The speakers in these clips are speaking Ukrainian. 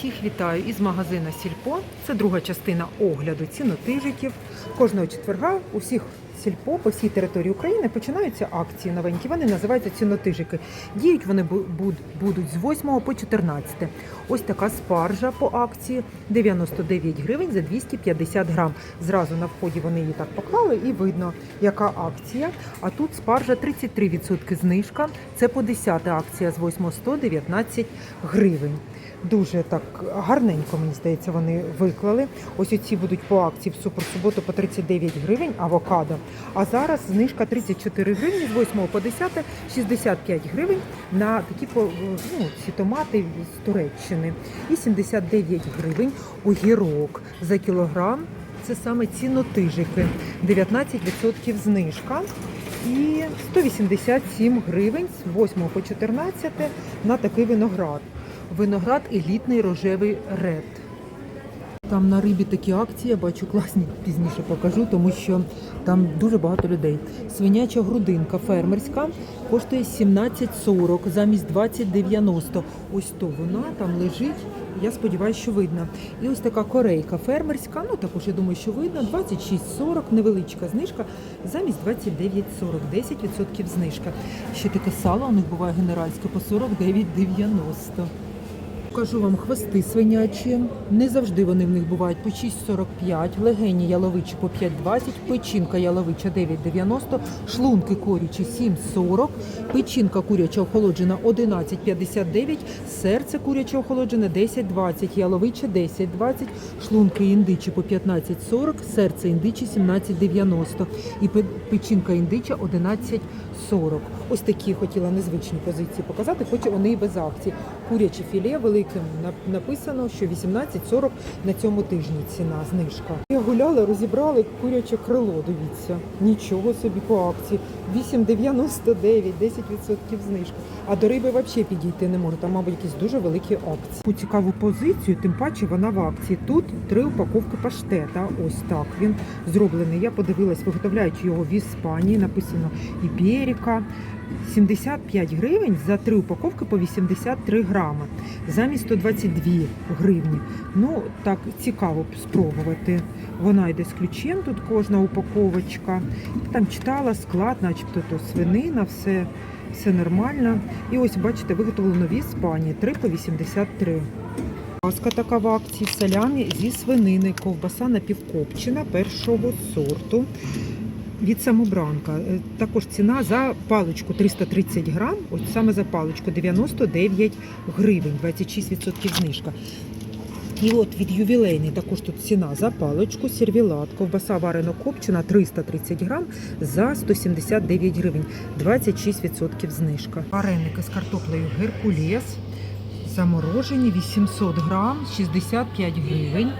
Всіх вітаю із магазина Сільпо. Це друга частина огляду цінотижиків. Кожного четверга у всіх сільпо по всій території України починаються акції новенькі. Вони називаються цінотижики. Діють вони будуть з 8 по 14. Ось така спаржа по акції 99 гривень за 250 грам. Зразу на вході вони її так поклали і видно, яка акція. А тут спаржа 33% знижка. Це по 10 акція з 8 119 гривень. Дуже так гарненько, мені здається, вони виклали. Ось оці будуть по акції в суперсуботу по 39 гривень авокадо. А зараз знижка 34 гривні з 8 по 10, 65 гривень на такі ну, ці томати з Туреччини. І 79 гривень огірок за кілограм. Це саме цінотижики. 19% знижка. І 187 гривень з 8 по 14 на такий виноград. Виноград елітний рожевий ред. Там на рибі такі акції, я бачу класні, пізніше покажу, тому що там дуже багато людей. Свиняча грудинка фермерська коштує 17,40 замість 20,90. Ось то вона там лежить. Я сподіваюся, що видно. І ось така корейка фермерська, ну також я думаю, що видно, 26,40, невеличка знижка, замість 29,40, 10% знижка. Ще таке сало у них буває генеральське по 49,90. Покажу вам хвости свинячі. Не завжди вони в них бувають по 6,45, легені яловичі по 5,20, печінка яловича 9,90, шлунки корючі 7,40, печінка куряча охолоджена 11,59, серце куряче охолоджене 10,20, яловича 10,20, шлунки індичі по 15,40, серце індичі 17,90 і печінка індича 11,40. Ось такі хотіла незвичні позиції показати, хоч вони і без акції. Куряче філе великим написано, що 18,40 на цьому тижні ціна знижка. Я гуляла, розібрали куряче крило. Дивіться, нічого собі по акції. 8,99, 10% знижка. А до риби взагалі підійти не може. Там, мабуть, якісь дуже великі акції. Таку цікаву позицію, тим паче вона в акції. Тут три упаковки паштета. Ось так він зроблений. Я подивилась, виготовляють його в Іспанії. Написано Іберіка. 75 гривень за три упаковки по 83 грами, замість 122 гривні. Ну, так цікаво спробувати. Вона йде з ключем, тут кожна упаковочка. Там читала склад, начебто то свинина, все, все нормально. І ось, бачите, виготовлено в Іспанії 3 по 83. Паска така в акції салямі зі свинини, ковбаса напівкопчена першого сорту від самобранка. Е, Також ціна за паличку 330 грам, ось саме за паличку 99 гривень, 26% знижка. І от від ювілейний також тут ціна за паличку, сервілат, ковбаса варено копчена 330 грам за 179 гривень, 26% знижка. Вареники з картоплею Геркулес. Заморожені 800 грам, 65 гривень.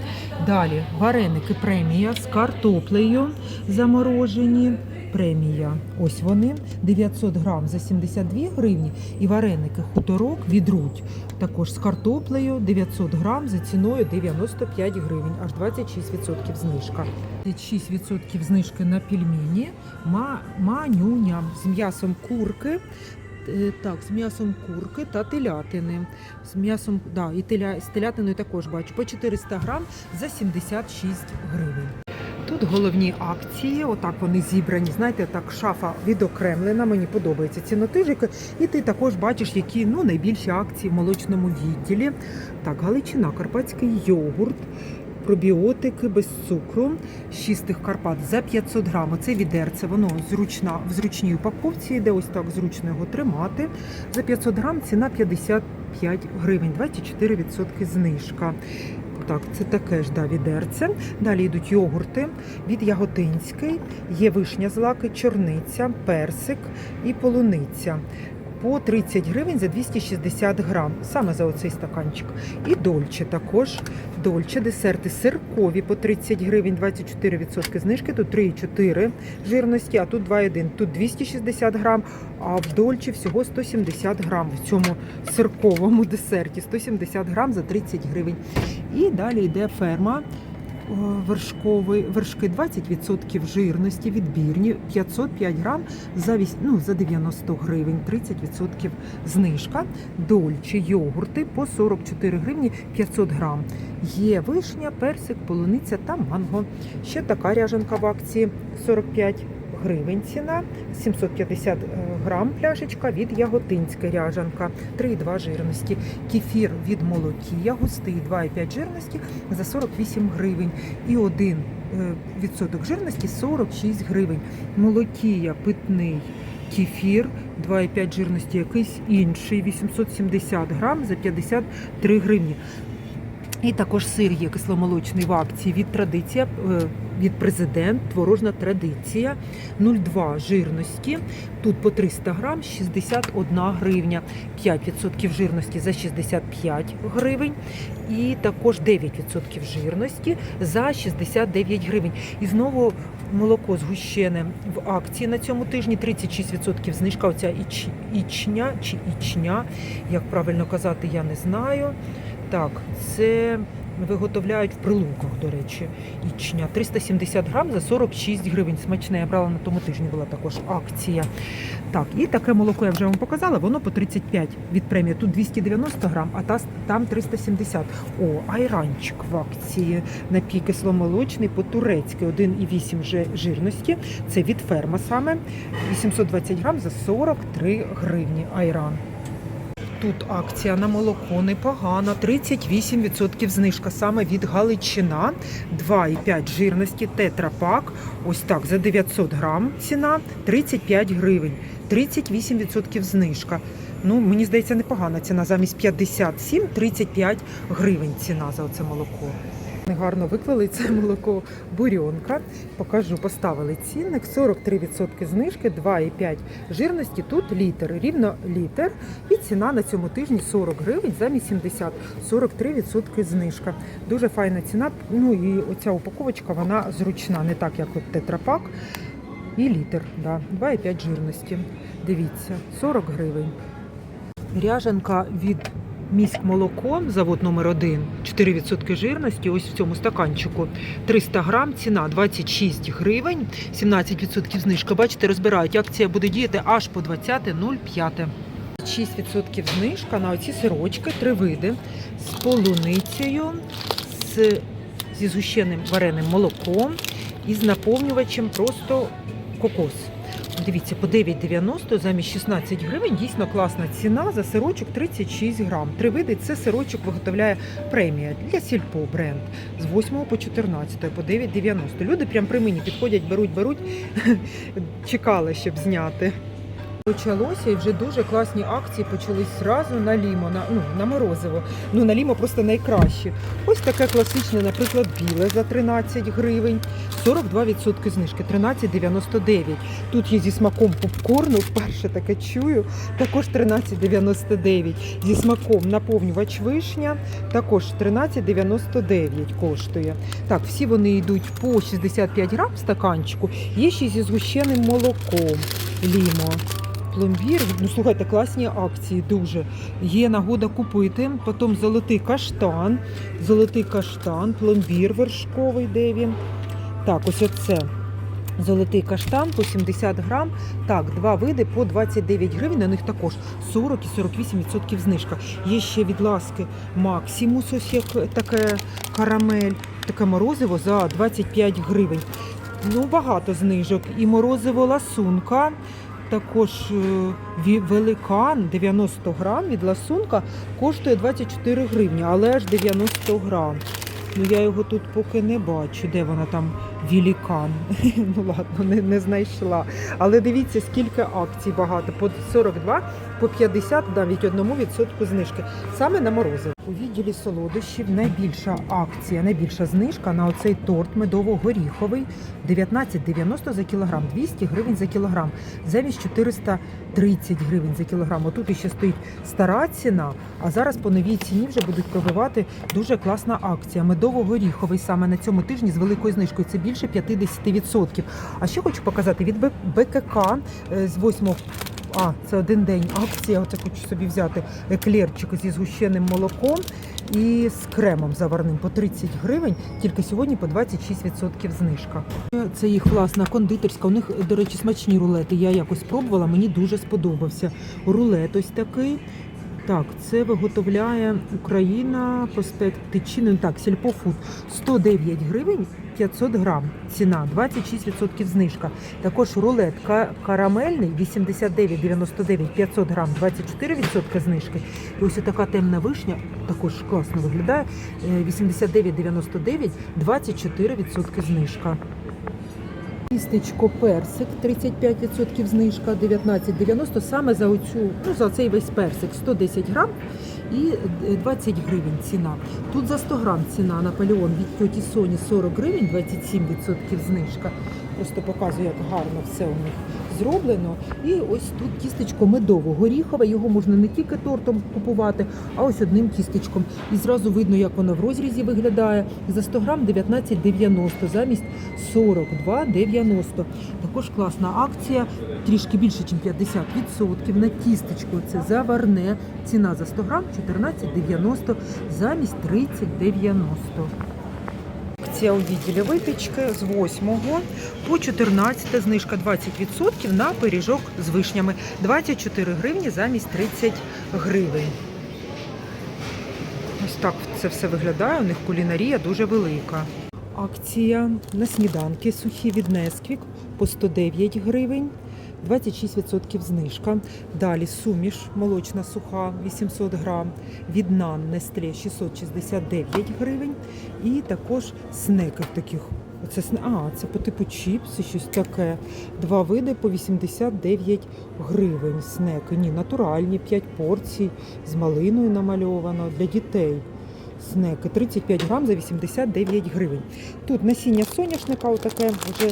Далі вареники премія з картоплею заморожені. Премія. Ось вони 900 грам за 72 гривні. І вареники хуторок від Рудь. Також з картоплею 900 грам за ціною 95 гривень, аж 26% знижка. 6% знижки на пельмені. Манюня з м'ясом курки. Е, Так, з м'ясом курки та телятини. З м'ясом, да, і теля, з телятиною також бачу. По 400 грам за 76 гривень. Тут головні акції, отак вони зібрані. Знаєте, так шафа відокремлена. Мені подобаються цінотижики. І ти також бачиш, які ну, найбільші акції в молочному відділі. Так, Галичина, карпатський йогурт. Пробіотики без цукру, з чистих Карпат за 500 грам. Це відерце, воно зручна, в зручній упаковці йде, ось так зручно його тримати. За 500 грам ціна 55 гривень, 24% знижка. Так, це таке ж да, відерце. Далі йдуть йогурти від Яготинський, є вишня злаки, чорниця, персик і полуниця. По 30 гривень за 260 грам, саме за оцей стаканчик. І дольче також. Дольче, десерти сиркові по 30 гривень, 24% знижки. Тут 3,4 жирності, а тут 2,1. Тут 260 грам, а в дольче всього 170 грам в цьому сирковому десерті. 170 грам за 30 гривень. І далі йде ферма вершковий, вершки 20% жирності, відбірні, 505 грам за, ну, за 90 гривень, 30% знижка. дольчі йогурти по 44 гривні 500 грам. Є вишня, персик, полуниця та манго. Ще така ряженка в акції 45 гривень ціна, 750 грам пляшечка від Яготинська ряжанка, 3,2 жирності. Кефір від Молокія, густий 2,5 жирності за 48 гривень. І 1 е, відсоток жирності 46 гривень. Молокія питний кефір 2,5 жирності, якийсь інший 870 грам за 53 гривні. І також сир є кисломолочний в акції від традиція е, від президент, творожна традиція 0,2 жирності. Тут по 300 грам 61 гривня, 5% жирності за 65 гривень, і також 9% жирності за 69 гривень. І знову молоко згущене в акції на цьому тижні 36% знижка. Оця іч, ічня чи ічня, як правильно казати, я не знаю. Так, це виготовляють в прилуках, до речі, ічня. 370 грам за 46 гривень. Смачне. Я брала на тому тижні, була також акція. Так, і таке молоко я вже вам показала, воно по 35 від премії. Тут 290 грам, а та, там 370. О, айранчик в акції. Напій кисломолочний по-турецьки, 1,8 же- жирності. Це від ферма саме. 820 грам за 43 гривні айран. Тут акція на молоко непогана, 38% знижка саме від Галичина, 2,5 жирності, тетрапак. Ось так, за 900 грам ціна 35 гривень, 38% знижка. Ну, мені здається, непогана ціна. Замість 57 35 гривень ціна за оце молоко. Гарно виклали це молоко бурьонка. Покажу, поставили цінник 43% знижки, 2,5 жирності. Тут літр, рівно літр. І ціна на цьому тижні 40 гривень замість 70, 43% знижка. Дуже файна ціна. Ну і оця упаковочка вона зручна, не так як от тетрапак. І літр, да, 2,5 жирності. Дивіться, 40 гривень. Ряжанка від Міськ молоко, завод номер 1 4% жирності, ось в цьому стаканчику. 300 грам, ціна 26 гривень, 17% знижка. Бачите, розбирають. Акція буде діяти аж по 20.05. 6% знижка на оці сирочки, три види з полуницею, з, зі згущеним вареним молоком і з наповнювачем просто кокос. Дивіться, по 9,90 замість 16 гривень. Дійсно класна ціна за сирочок 36 грам. Три види це сирочок виготовляє премія для сільпо бренд з 8 по 14, по 9,90. Люди прям при мені підходять, беруть, беруть. Чекали, щоб зняти. Почалося і вже дуже класні акції почались зразу на лімо, на, ну, на морозиво. Ну, на лімо просто найкраще. Ось таке класичне, наприклад, біле за 13 гривень, 42% знижки, 13,99. Тут є зі смаком попкорну, вперше таке чую, також 13,99. Зі смаком наповнювач вишня, також 13,99 коштує. Так, всі вони йдуть по 65 грам в стаканчику. Є ще зі згущеним молоком лімо. Пломбір, ну слухайте, класні акції дуже. Є нагода купити. Потім золотий каштан, золотий каштан, пломбір вершковий, де він. Так, ось оце. Золотий каштан по 70 грам. Так, два види по 29 гривень. На них також 40 і 48% знижка. Є ще від ласки Максимус, ось як таке карамель, таке морозиво за 25 гривень. Ну, багато знижок. І морозиво ласунка. Також е, великан 90 грам від ласунка коштує 24 гривні, але аж 90 грам. Ну я його тут поки не бачу, де вона там вілікан. ну ладно, не, не знайшла. Але дивіться, скільки акцій багато. По 42, по 50, навіть одному відсотку знижки. Саме на морозиво. У відділі солодощів найбільша акція, найбільша знижка на оцей торт медово-горіховий 19,90 за кілограм, 200 гривень за кілограм, замість 430 гривень за кілограм. Отут іще стоїть стара ціна, а зараз по новій ціні вже будуть пробивати дуже класна акція. Медово-горіховий саме на цьому тижні з великою знижкою. Це більше 50%. А ще хочу показати від БКК е, з 8 А, це один день акція. Оце хочу собі взяти еклерчик зі згущеним молоком і з кремом заварним по 30 гривень. Тільки сьогодні по 26% знижка. Це їх власна кондитерська. У них, до речі, смачні рулети. Я якось пробувала, мені дуже сподобався. Рулет ось такий. Так, це виготовляє Україна, проспект Тичини. Так, сільпофуд 109 гривень 500 грам. Ціна 26% знижка. Також рулет карамельний 89,99 500 грам, 24% знижки. І ось така темна вишня, також класно виглядає. е, 89,99 24% знижка. Тістечко персик 35% знижка, 19,90 саме за оцю, ну за цей весь персик 110 грам і е, 20 гривень ціна. Тут за 100 грам ціна Наполеон від тьоті Соні 40 гривень, 27% знижка. Просто показую, як гарно все у них зроблено. І ось тут тістечко медово-горіхове. Його можна не тільки тортом купувати, а ось одним тістечком. І зразу видно, як воно в розрізі виглядає. За 100 грам 19,90 замість 42,90. Також класна акція, трішки більше, ніж 50% на тістечко. Це заварне. Ціна за 100 грам 14,90 замість 30,90. Акція у відділі випічки з 8 по 14 знижка 20% на пиріжок з вишнями. 24 гривні замість 30 гривень. Ось так це все виглядає. У них кулінарія дуже велика. Акція на сніданки сухі від Несквік по 109 гривень. 26% знижка. Далі суміш молочна суха 800 грам. Від Нан Нестле 669 гривень. І також снеки таких. Оце а, це по типу чіпси, щось таке. Два види по 89 гривень. Снеки. Ні, натуральні, 5 порцій з малиною намальовано для дітей. Снеки 35 грам за 89 гривень. Тут насіння соняшника, отаке вже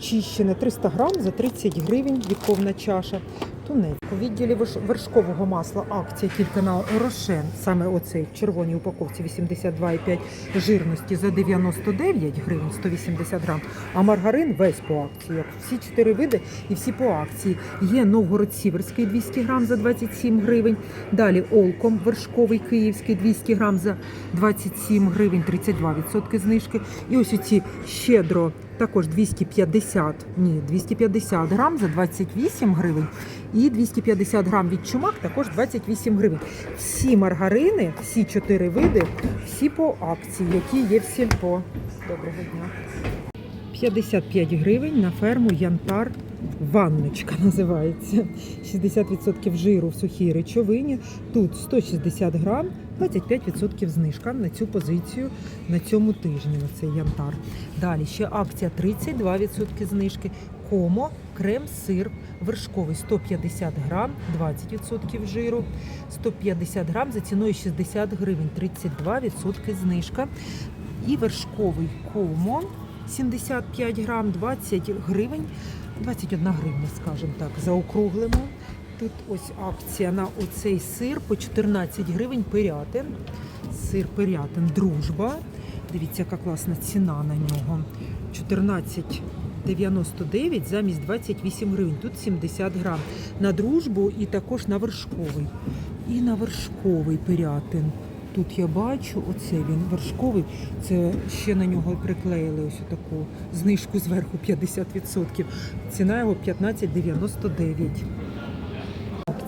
чищене 300 грам за 30 гривень, віковна чаша. Тунець. У відділі вершкового масла акція тільки на рошен, саме оцей в червоній упаковці 82,5 жирності за 99 гривень 180 грам, а маргарин весь по акції. Всі чотири види і всі по акції. Є Новгород Сіверський 200 грам за 27 гривень. Далі Олком вершковий київський 200 грам за 27 гривень, 32% знижки. І ось оці щедро також 250, ні, 250 грам за 28 гривень. І 250 грам від чумак також 28 гривень. Всі маргарини, всі чотири види, всі по акції, які є в сільпо. Доброго дня. 55 гривень на ферму Янтар. Ванночка називається. 60% жиру в сухій речовині. Тут 160 грам, 25% знижка на цю позицію на цьому тижні, на цей янтар. Далі ще акція 32% знижки. Комо, крем, сир, вершковий 150 грам, 20% жиру, 150 грам за ціною 60 гривень, 32% знижка. І вершковий комо 75 грам, 20 гривень, 21 гривня, скажімо так, заокруглимо. Тут ось акція на оцей сир по 14 гривень пирятин. Сир пирятин дружба. Дивіться, яка класна ціна на нього. 14,99 замість 28 гривень. Тут 70 грам. На дружбу і також на вершковий. І на вершковий пирятин. Тут я бачу, оце він вершковий. Це ще на нього приклеїли ось таку знижку зверху 50%. Ціна його 15,99.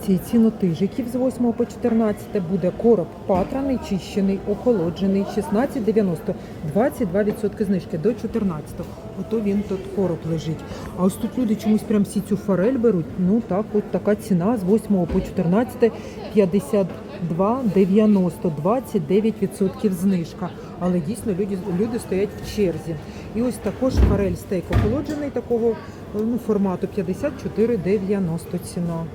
Акції цінотижиків з 8 по 14 буде короб патраний, чищений, охолоджений, 16,90, 22% знижки до 14. Ото він тут короб лежить. А ось тут люди чомусь прям всі цю форель беруть. Ну так, от така ціна з 8 по 14 52,90, 29% знижка. Але дійсно люди, люди стоять в черзі. І ось також форель стейк охолоджений такого ну, формату 54,90 ціна.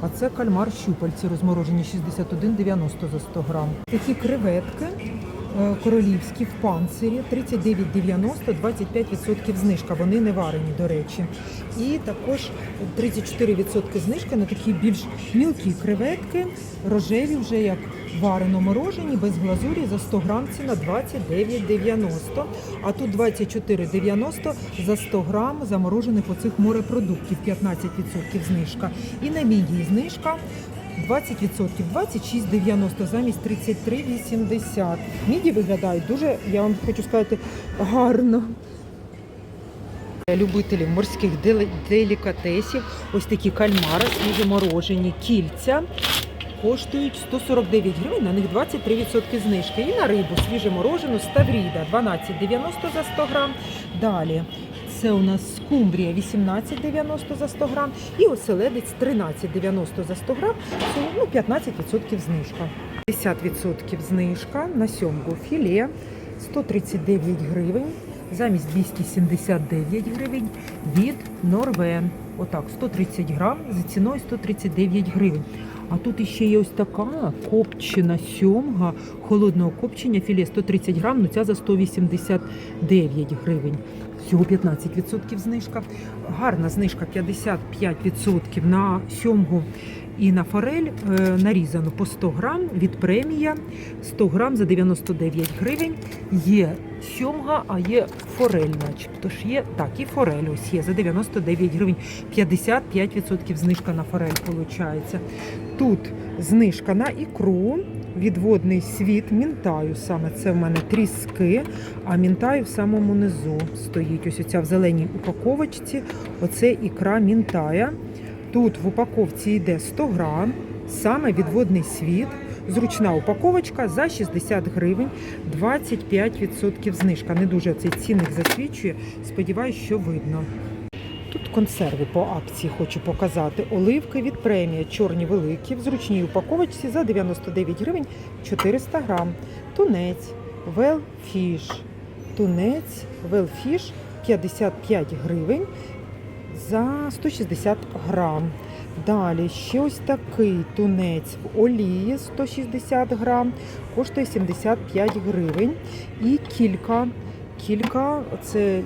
А це кальмар щупальці розморожені 61,90 за 100 грам. Такі креветки королівські в панцирі 39,90, 25% знижка. Вони не варені, до речі. І також 34% знижка на такі більш мілкі креветки, рожеві вже як варено морожені, без глазурі за 100 грам ціна 29,90. А тут 24,90 за 100 грам заморожених оцих морепродуктів, 15% знижка. І на мідії знижка 20%, 26,90 замість 33,80. Міді виглядають дуже, я вам хочу сказати, гарно. Любителів морських делікатесів, ось такі кальмари, свіжоморожені кільця. Коштують 149 гривень, на них 23% знижки. І на рибу свіжеморожену Ставріда 12,90 за 100 грам. Далі це у нас скумбрія 18,90 за 100 грам і оселедець 13,90 за 100 грам, це, ну 15% знижка. 50% знижка на сьомгу філе 139 гривень замість 279 гривень від Норвен. Отак, 130 грам за ціною 139 гривень. А тут іще є ось така копчена сьомга холодного копчення філе 130 грам, ну ця за 189 гривень. Всього 15% знижка. Гарна знижка 55% на сьомгу і на форель е, нарізану по 100 грам від премія 100 грам за 99 гривень. Є сьомга, а є форель, начебто ж є. Так, і форель ось є за 99 гривень. 55% знижка на форель виходить. Тут знижка на ікру, відводний світ, мінтаю саме. Це в мене тріски, а мінтаю в самому низу стоїть. Ось оця в зеленій упаковочці. Оце ікра мінтая. Тут в упаковці йде 100 грам, саме відводний світ. Зручна упаковочка за 60 гривень, 25% знижка. Не дуже цей цінник засвідчує. Сподіваюсь, що видно. Консерви по акції хочу показати. Оливки від премія, чорні великі, в зручній упаковочці за 99 гривень 400 грам. Тунець, велфіш. Тунець, велфіш 55 гривень за 160 грам. Далі ще ось такий тунець в олії 160 грам, коштує 75 гривень. І кілька, кілька це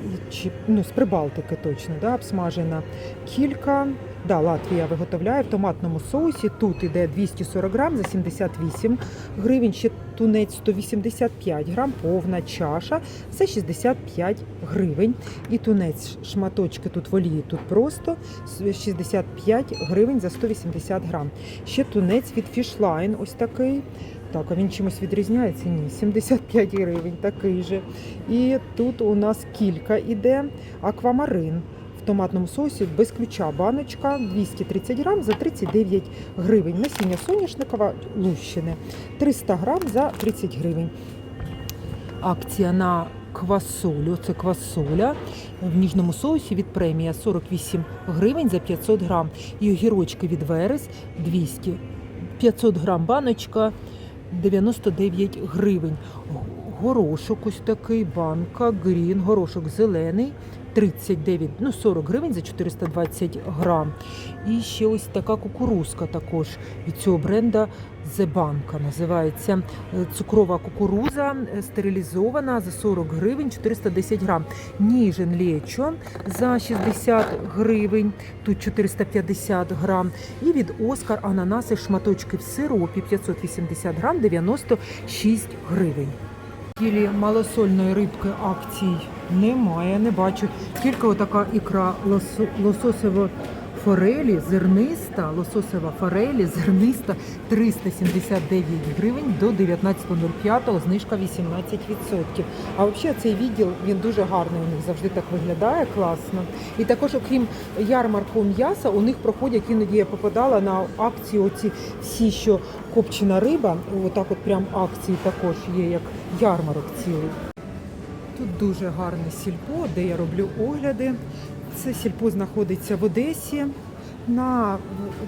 ну, з Прибалтики точно, да, обсмажена. Кілька, да, Латвія виготовляє в томатному соусі. Тут іде 240 грам за 78 гривень. Ще тунець 185 грам, повна чаша за 65 гривень. І тунець шматочки тут в олії, тут просто 65 гривень за 180 грам. Ще тунець від Fishline, ось такий. Так, а він чимось відрізняється? Ні, 75 гривень, такий же. І тут у нас кілька іде аквамарин. В томатному соусі без ключа баночка 230 грам за 39 гривень. Насіння соняшникова лущини 300 грам за 30 гривень. Акція на квасолю. Це квасоля в ніжному соусі від премія 48 гривень за 500 грам. І огірочки від Верес 200. 500 грам баночка 99 гривень. Горошок ось такий, банка, грін, горошок зелений. 39, ну 40 гривень за 420 грам. І ще ось така кукурузка також від цього бренда Зебанка називається Е, цукрова кукуруза е, стерилізована за 40 гривень 410 грам. Ніжен лечо за 60 гривень, тут 450 грам. І від Оскар ананаси шматочки в сиропі 580 грам 96 гривень. Тілі малосольної рибки акцій немає, не бачу. Тільки отака ікра лосо, лососово форелі, зерниста, лососова форелі, зерниста 379 гривень до 19.05, знижка 18%. А взагалі цей відділ він дуже гарний. У них завжди так виглядає класно. І також, окрім ярмарку м'яса, у них проходять іноді я попадала на акції. Оці всі, що копчена риба, отак, от прям акції також є, як ярмарок цілий. Тут дуже гарне сільпо, де я роблю огляди. Це сільпо знаходиться в Одесі на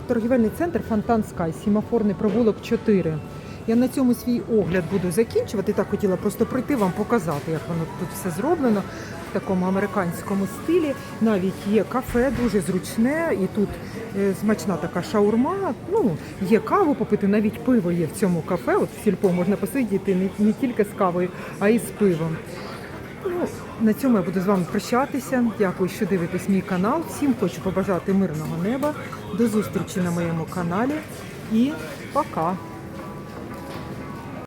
торгівельний центр Фонтан Скай, сімафорний провулок 4. Я на цьому свій огляд буду закінчувати. Так хотіла просто прийти вам показати, як воно тут все зроблено. в такому американському стилі. Навіть є кафе, дуже зручне, і тут е, смачна така шаурма. Ну, є каву попити, навіть пиво є в цьому кафе. От в сільпо можна посидіти не, не тільки з кавою, а й з пивом. На цьому я буду з вами прощатися. Дякую, що дивитесь мій канал. Всім хочу побажати мирного неба. До зустрічі на моєму каналі і пока!